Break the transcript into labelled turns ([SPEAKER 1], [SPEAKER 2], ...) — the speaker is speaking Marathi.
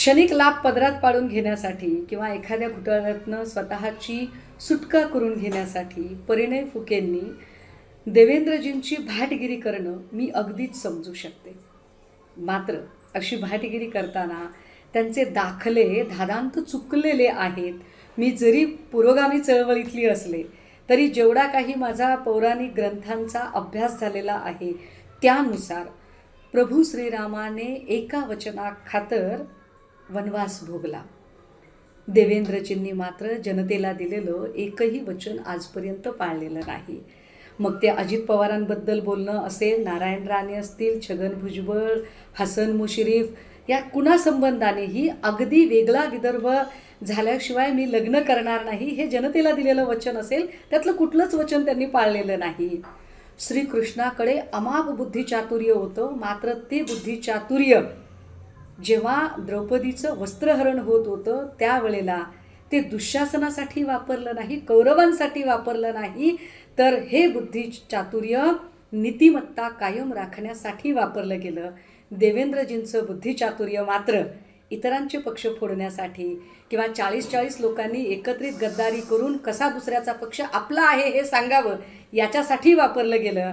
[SPEAKER 1] क्षणिक लाभ पदरात पाडून घेण्यासाठी किंवा एखाद्या घोटाळ्यातनं स्वतःची सुटका करून घेण्यासाठी परिणय फुकेंनी देवेंद्रजींची भाटगिरी करणं मी अगदीच समजू शकते. मात्र अशी भाटगिरी करताना त्यांचे दाखले धादांत चुकलेले आहेत. मी जरी पुरोगामी चळवळीतली असले तरी जेवढा काही माझा पौराणिक ग्रंथांचा अभ्यास झालेला आहे त्यानुसार प्रभू श्रीरामाने एका वचनाखातर वनवास भोगला. देवेंद्रजींनी मात्र जनतेला दिलेलं एकही वचन आजपर्यंत पाळलेलं नाही. मग ते अजित पवारांबद्दल बोलणं असेल नारायण राणे असतील छगन भुजबळ हसन मुश्रीफ या कुणासंबंधानेही अगदी वेगळा विदर्भ झाल्याशिवाय मी लग्न करणार नाही हे जनतेला दिलेलं वचन असेल त्यातलं कुठलंच वचन त्यांनी पाळलेलं नाही. श्रीकृष्णाकडे अमाप बुद्धिचातुर्य होतं मात्र ते बुद्धिचातुर्य जेव्हा द्रौपदीचं वस्त्रहरण होत होतं त्यावेळेला ते दुःशासनासाठी वापरलं नाही कौरवांसाठी वापरलं नाही तर हे बुद्धी चातुर्य नीतिमत्ता कायम राखण्यासाठी वापरलं गेलं. देवेंद्रजींचं बुद्धिचातुर्य मात्र इतरांचे पक्ष फोडण्यासाठी किंवा चाळीस चाळीस लोकांनी एकत्रित गद्दारी करून कसा दुसऱ्याचा पक्ष आपला आहे हे सांगावं याच्यासाठी वापरलं गेलं.